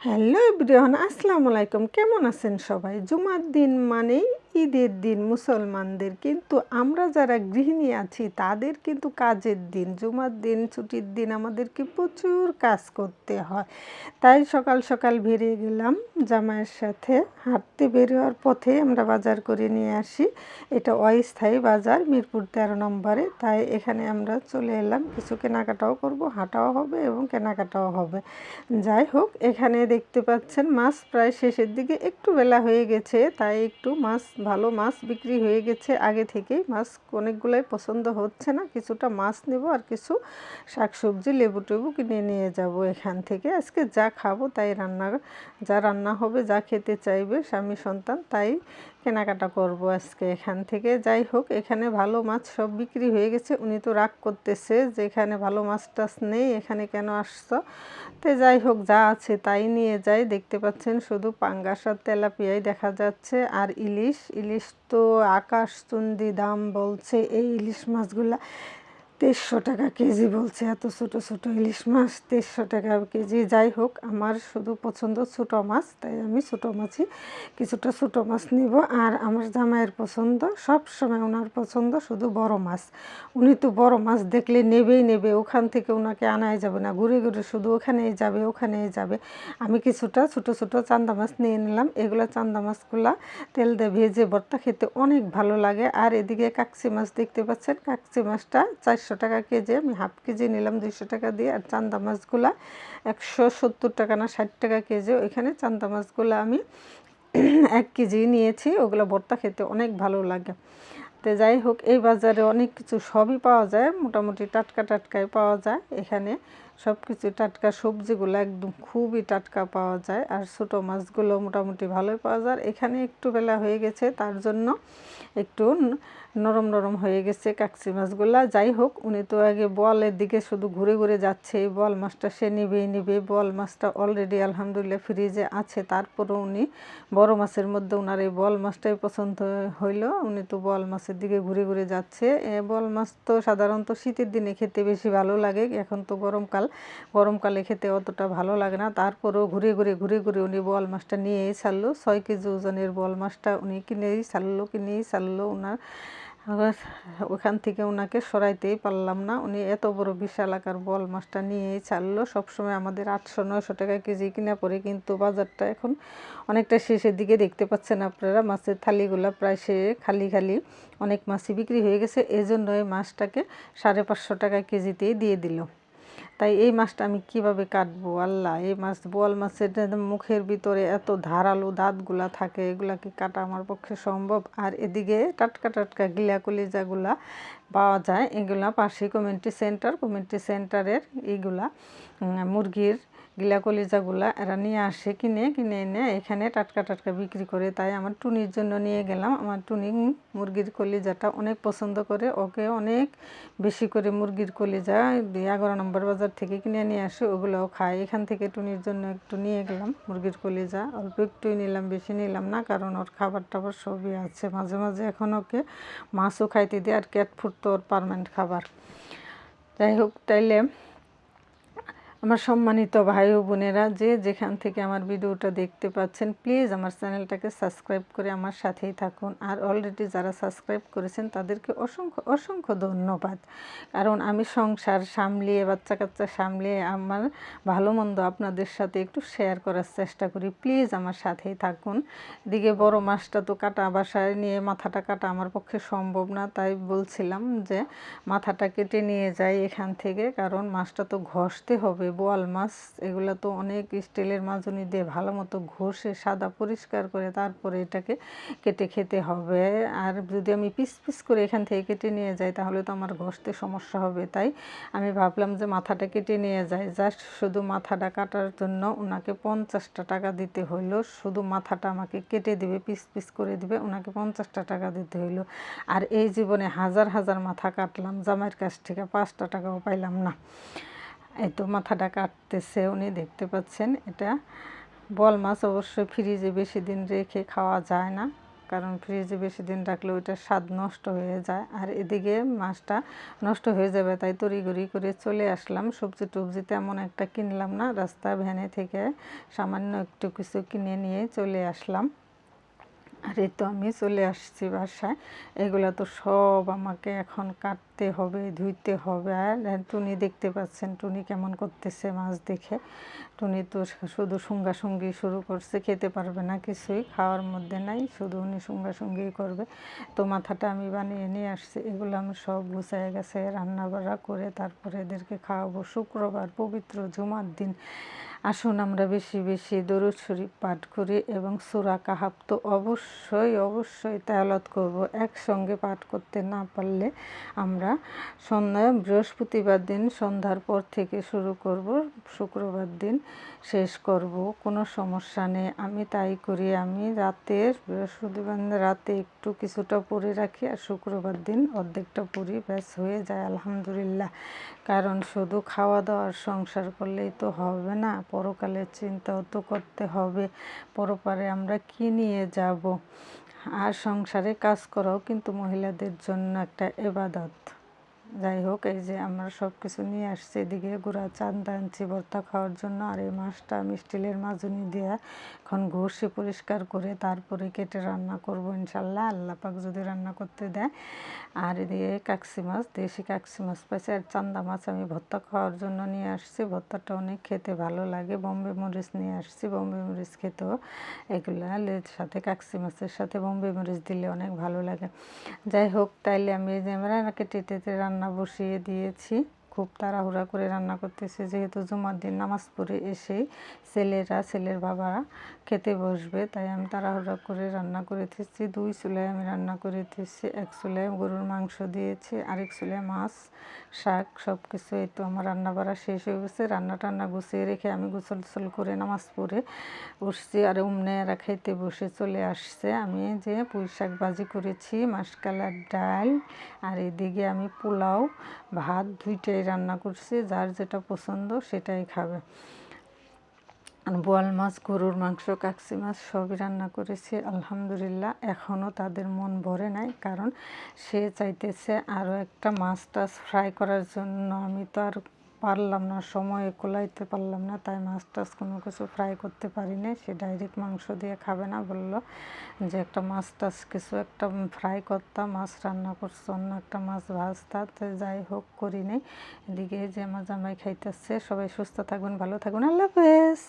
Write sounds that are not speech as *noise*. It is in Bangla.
হ্যালো এভরিওয়ান আসসালামু আলাইকুম। কেমন আছেন সবাই? জুমার দিন মানেই ঈদের দিন মুসলমানদের, কিন্তু আমরা যারা গৃহিণী আছি, তাদের কিন্তু কাজের দিন, জুমার দিন, ছুটির দিন আমাদেরকে প্রচুর কাজ করতে হয়। তাই সকাল সকাল বেরিয়ে গেলাম জামাইয়ের সাথে। হাঁটতে বেরোয়ার পথে আমরা বাজার করে নিয়ে আসি। এটা অস্থায়ী বাজার, মিরপুর তেরো নম্বরে। তাই এখানে আমরা চলে এলাম। কিছু কেনাকাটাও করব, হাঁটাও হবে এবং কেনাকাটাও হবে। যাই হোক, এখানে দেখতে পাচ্ছেন মাছ প্রায় শেষের দিকে একটু বেলা হয়ে গেছে। তাই একটু মাছ ভালো মাছ বিক্রি হয়ে গেছে আগে থেকেই। মাছ অনেকগুলোই পছন্দ হচ্ছে না, কিছুটা মাছ নেব আর কিছু শাকসবজি, লেবু টেবু কিনে নিয়ে যাব এখান থেকে। আজকে যা খাব তাই রান্না, যা রান্না হবে, যা খেতে চাইবে স্বামী সন্তান, তাই কেনাকাটা করব আজকে এখান থেকে। যাই হোক, এখানে ভালো মাছ সব বিক্রি হয়ে গেছে। উনি তো রাগ করতেছে যে এখানে ভালো মাছ টাছ নেই, এখানে কেন আসছো? তো যাই হোক, যা আছে তাই নিয়ে যাই। দেখতে পাচ্ছেন শুধু পাঙ্গাস আর তেলাপিয়াই দেখা যাচ্ছে। আর ইলিশ ইলিশ তো আকাশ চুন্দি দাম বলছে। এই ইলিশ মাছগুলা তেইশশো টাকা কেজি বলছে, এত ছোটো ছোটো ইলিশ মাছ, তেইশশো টাকা কেজি। যাই হোক, আমার শুধু পছন্দ ছোটো মাছ, তাই আমি ছোটো মাছই কিছুটা ছোটো মাছ নিব। আর আমার জামাইয়ের পছন্দ সব সময় ওনার পছন্দ শুধু বড় মাছ। উনি তো বড় মাছ দেখলে নেবেই নেবে, ওখান থেকে ওনাকে আনাই যাবে না। ঘুরে ঘুরে শুধু ওখানেই যাবে ওখানেই যাবে। আমি কিছুটা ছোটো ছোটো চান্দা মাছ নিয়ে নিলাম। এগুলো চান্দা মাছগুলা তেল দিয়ে ভেজে ভর্তা খেতে অনেক ভালো লাগে। আর এদিকে কাকচি মাছ দেখতে পাচ্ছেন? কাকচি মাছটা চারশো একশো টাকা কেজি, আমি হাফ কেজি নিলাম দুইশো টাকা দিয়ে, আর চান্দা মাছগুলা একশো সত্তর টাকা না ষাট টাকা কেজি। ওইখানে চান্দা মাছগুলো আমি *clears throat* এক কেজি নিয়েছি, ওগুলো ভর্তা খেতে অনেক ভালো লাগে। তো যাই হোক, এই বাজারে অনেক কিছু সবই পাওয়া যায়, মোটামুটি টাটকা টাটকাই পাওয়া যায়। এখানে সব কিছু টাটকা সবজিগুলো একদম খুবই টাটকা পাওয়া যায়, আর ছোটো মাছগুলো মোটামুটি ভালোই পাওয়া যায়। এখানে একটু বেলা হয়ে গেছে, তার জন্য একটু নরম নরম হয়ে গেছে কাকচি মাছগুলা। যাই হোক, উনি তো আগে বলের দিকে শুধু ঘুরে ঘুরে যাচ্ছে। এই বল মাছটা সে নেবেই নিবে। বল মাছটা অলরেডি আলহামদুলিল্লাহ ফ্রিজে আছে। তারপরও উনি বড় মাছের মধ্যে ওনার এই বল মাছটাই পছন্দ হইল। উনি তো বল মাছের দিকে ঘুরে ঘুরে যাচ্ছে। এ বল মাছ তো সাধারণত শীতের দিনে খেতে বেশি ভালো লাগে। এখন তো গরমকাল। গরমকালে খেতে অতটা ভালো লাগে না। তারপরেও ঘুরে ঘুরে ঘুরে ঘুরে উনি বল মাছটা নিয়েই ছাড়লো। ছয় কেজি ওজনের বল মাছটা উনি কিনেই ছাড়লো কিনেই ছাড়লো ওনার ওখান থেকে ওনাকে সরাইতেই পারলাম না। উনি এত বড় বিশাল আকার বল মাছটা নিয়েই ছাড়লো। সবসময় আমাদের আটশো, নয়শো টাকা কেজি কিনা পরে কিন্তু বাজারটা এখন অনেকটা শেষের দিকে দেখতে পাচ্ছেন আপনারা। মাছের থালিগুলো প্রায় সে খালি খালি অনেক মাছই বিক্রি হয়ে গেছে। এজন্য এই মাছটাকে সাড়ে পাঁচশো টাকা কেজিতেই দিয়ে দিল। তাই এই মাছটা আমি কীভাবে কাটবো? আল্লাহ, এই মাছ বোয়াল মাছের মুখের ভিতরে এত ধারালো দাঁতগুলা থাকে এগুলাকে কাটা আমার পক্ষে সম্ভব? আর এদিকে টাটকা টাটকা গিলাকুলি কলিজাগুলা পাওয়া যায়, এগুলা পাশে কমিউনিটি সেন্টার কমিউনিটি সেন্টারের এইগুলা মুরগির গিলা কলিজাগুলা এরা নিয়ে আসে, কিনে কিনে এনে এখানে টাটকা টাটকা বিক্রি করে। তাই আমার টুনির জন্য নিয়ে গেলাম। আমার টুনি মুরগির কলিজাটা অনেক পছন্দ করে। ওকে অনেক বেশি করে মুরগির কলিজা এগারো নম্বর বাজার থেকে কিনে নিয়ে আসে। ওগুলোও খায়। এখান থেকে টুনির জন্য একটু নিয়ে গেলাম মুরগির কলিজা। অল্প একটুই নিলাম, বেশি নিলাম না, কারণ ওর খাবার টাবার সবই আছে। মাঝে মাঝে এখন ওকে মাছও খাইতে দিই। আর ক্যাট ফুড তো ওর পারমানেন্ট খাবার। যাই হোক, তাইলে আমার সম্মানিত ভাই ও বোনেরা, যে যেখান থেকে আমার ভিডিওটা দেখতে পাচ্ছেন প্লিজ আমার চ্যানেলটাকে সাবস্ক্রাইব করে আমার সাথেই থাকুন। আর অলরেডি যারা সাবস্ক্রাইব করেছেন, তাদেরকে অসংখ্য অসংখ্য ধন্যবাদ। কারণ আমি সংসার সামলিয়ে বাচ্চা কাচ্চা সামলিয়ে, আমার ভালো মন্দ আপনাদের সাথে একটু শেয়ার করার চেষ্টা করি। প্লিজ আমার সাথেই থাকুন। এদিকে বড় মাছটা তো কাটা বাসায় নিয়ে মাথাটা কাটা আমার পক্ষে সম্ভব না, তাই বলছিলাম যে মাথাটা কেটে নিয়ে যাই এখান থেকে, কারণ মাছটা তো ঘষতে হবে বোয়াল মাছ, এগুলো তো অনেক স্টিলের মাজনি দিয়ে ভালো মতো ঘষে সাদা পরিষ্কার করে তারপরে এটাকে কেটে খেতে হবে। আর যদি আমি পিস পিস করে এখান থেকে কেটে নিয়ে যাই, তাহলে তো আমার ঘষতে সমস্যা হবে। তাই আমি ভাবলাম যে মাথাটা কেটে নিয়ে যাই। জাস্ট শুধু মাথাটা কাটার জন্য ওনাকে পঞ্চাশটা টাকা দিতে হইল। শুধু মাথাটা আমাকে কেটে দিবে, পিস পিস করে দিবে ওনাকে পঞ্চাশটা টাকা দিতে হইল। আর এই জীবনে হাজার হাজার মাথা কাটলাম, জামাইয়ের কাছ থেকে পাঁচটা টাকাও পাইলাম না। এই তো মাথাটা কাটতেছে, উনি দেখতে পাচ্ছেন এটা। বল মাছ অবশ্যই ফ্রিজে বেশি দিন রেখে খাওয়া যায় না, কারণ ফ্রিজে বেশি দিন রাখলে ওইটার স্বাদ নষ্ট হয়ে যায়। আর এদিকে মাছটা নষ্ট হয়ে যাবে, তাই তড়িঘড়ি করে চলে আসলাম। সবজি টবজি তেমন একটা কিনলাম না, রাস্তা ভ্যানে থেকে সামান্য একটু কিছু কিনে নিয়ে চলে আসলাম। আর তো আমি চলে আসছি বাসায়। এগুলো তো সব আমাকে এখন কাটতে হবে, ধুইতে হবে। আর টুনি দেখতে পাচ্ছেন, টুনি কেমন করতেছে মাছ দেখে। টুনি তো শুধু সুঙ্গি শুরু করছে, খেতে পারবে না কিছুই, খাওয়ার মধ্যে নাই, শুধু উনি সুঙ্গি করবে। তো মাথাটা আমি বানিয়ে নিয়ে আসছি, এগুলো আমি সব গুছায় গেছে রান্না বাড়া করে তারপরে এদেরকে খাওয়াবো। শুক্রবার পবিত্র জুমার দিন। আসুন আমরা বেশি বেশি দরুদ শরীফ পাঠ করি এবং সুরা কাহাব তো অবশ্যই অবশ্যই তেলত করব। একসঙ্গে পাঠ করতে না পারলে আমরা সন্ধ্যা বৃহস্পতিবার দিন সন্ধ্যার পর থেকে শুরু করব, শুক্রবার দিন শেষ করব, কোনো সমস্যা নেই। আমি তাই করি, আমি রাতের বৃহস্পতিবার রাতে একটু কিছুটা পরে রাখি আর শুক্রবার দিন অর্ধেকটা পড়ি, ব্যাস হয়ে যায়, আলহামদুলিল্লাহ। কারণ শুধু খাওয়া দাওয়ার সংসার করলেই তো হবে না পরকালের চিন্তাও তো করতে হবে। পরপারে আমরা কি নিয়ে যাব? আর সংসারে কাজ করাও কিন্তু মহিলাদের জন্য একটা এবাদত। যাই হোক, এই যে আমরা সব কিছু নিয়ে আসছি, এদিকে গুঁড়া চান্দা আনছি ভর্তা খাওয়ার জন্য, আর এই মাছটা আমি স্টিলের মাজুনি দিয়ে এখন ঘষে পরিষ্কার করে তারপরে কেটে রান্না করব ইনশাল্লাহ। আল্লাহ পাক যদি রান্না করতে দেয়। আর এদিকে কাকসি মাছ, দেশি কাকসি মাছ পাইছে, আর চান্দা মাছ আমি ভর্তা খাওয়ার জন্য নিয়ে আসছি। ভর্তাটা অনেক খেতে ভালো লাগে, বম্বে মরিচ নিয়ে আসছি, বম্বে মরিচ খেতেও। এগুলা সাথে কাকসি মাছের সাথে বম্বে মরিচ দিলে অনেক ভালো লাগে। যাই হোক, তাইলে আমি এই যে আমরা কেটে টেটে রান্না বসিয়ে দিয়েছি। খুব তাড়াহুড়া করে রান্না করতেছে। যেহেতু জুমার দিন নামাজ পড়ে এসেই ছেলেরা, ছেলের বাবারা খেতে বসবে, তাই আমি তাড়াহুড়া করে রান্না করে দিচ্ছি দুই চুলায় আমি রান্না করে দিচ্ছি এক চুলায় গরুর মাংস দিয়েছি, আরেক চুলায় মাছ, শাক সব কিছু এই তো আমার রান্না বাড়া শেষ হয়ে গেছে। রান্না টান্না গুছিয়ে রেখে আমি গোসল টোসল করে নামাজ পড়ে উঠছি আর উমনে এরা খেতে বসে চলে আসছে। আমি যে পুঁই শাক ভাজি করেছি, মাসকালার ডাল, আর এদিকে আমি পোলাও, ভাত দুইটাই রান্না করছি, যার যেটা পছন্দ সেটাই খাবে। বোয়াল মাছ, গরুর মাংস, কাকসি মাছ সবই রান্না করেছি, আলহামদুলিল্লাহ। এখনও তাদের মন ভরে নাই, কারণ সে চাইতেছে আরও একটা মাছ টাছ ফ্রাই করার জন্য। আমি তো আর পারলাম না, সময়ে কোলাইতে পারলাম না, তাই মাছ টাছ কোনো কিছু ফ্রাই করতে পারি নি সে ডাইরেক্ট মাংস দিয়ে খাবে না, বলল যে একটা মাছ টাছ কিছু একটা ফ্রাই করতাম মাছ রান্না করছ, অন্য একটা মাছ ভাজতা, তো যাই হোক, করিনি। এদিকে যে আমার জামাই খাইতেছে, সবাই সুস্থ থাকবেন, ভালো থাকবেন, আল্লাহ হাফেজ।